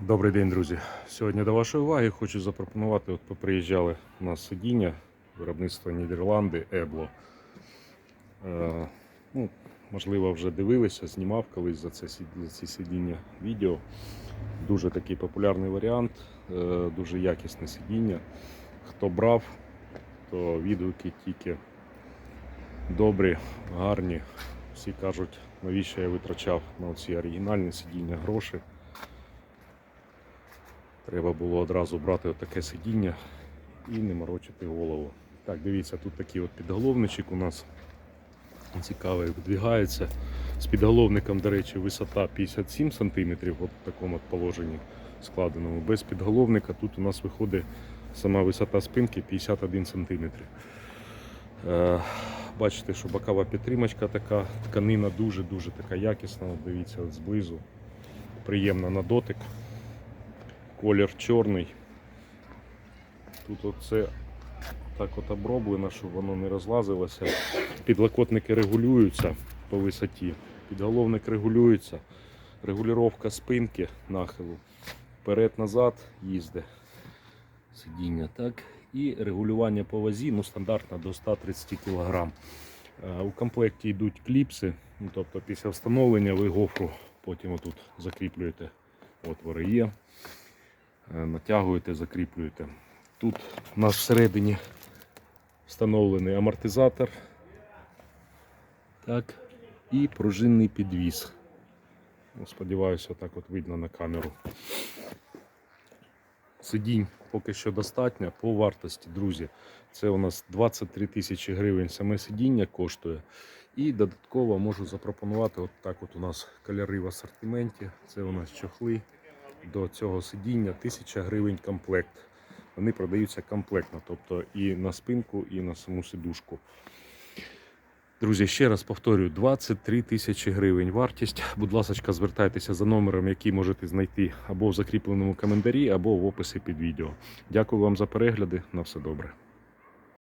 Добрий день, друзі. Сьогодні до вашої уваги хочу запропонувати. От поприїжджали у нас сидіння виробництва Нідерланди Ебло. Е, ну, можливо, вже дивилися, знімав колись за, це, за ці сидіння відео. Дуже такий популярний варіант, е, дуже якісне сидіння. Хто брав, то відгуки тільки добрі, гарні. Всі кажуть, навіщо я витрачав на ці оригінальні сидіння гроші. Треба було одразу брати таке сидіння і не морочити голову. Так, дивіться, тут такий от підголовничок у нас цікавий, видвігається. З підголовником, до речі, висота 57 см от в такому положенні складеному. Без підголовника тут у нас виходить сама висота спинки 51 см. Е, бачите, що бокова підтримочка така, тканина дуже-дуже така якісна. От Дивіться от знизу. Приємна на дотик. Колір чорний. Тут оце так от оброблено, щоб воно не розлазилося. Підлокотники регулюються по висоті. Підголовник регулюється. Регулювання спинки нахилу. Вперед-назад їзде. Сидіння, так. І регулювання по вазі, ну стандартно до 130 кг. У комплекті йдуть кліпси, ну, тобто після встановлення ви гофру потім отут закріплюєте. Отвори є. Е, натягуєте, закріплюєте. Тут у нас всередині встановлений амортизатор. Так. І пружинний підвіс. Ну, Сподіваюся, так от видно на камеру. Сидінь поки що достатньо по вартості, друзі. Це у нас 23 тисячі гривень саме сидіння коштує. І додатково можу запропонувати, от так от у нас кольори в асортименті. Це у нас чохли до цього сидіння 1000 гривень комплект. Вони продаються комплектно, тобто і на спинку, і на саму сидушку. Друзі, ще раз повторюю, 23 тисячі гривень вартість. Будь ласка, звертайтеся за номером, який можете знайти або в закріпленому коментарі, або в описі під відео. Дякую вам за перегляди. На все добре.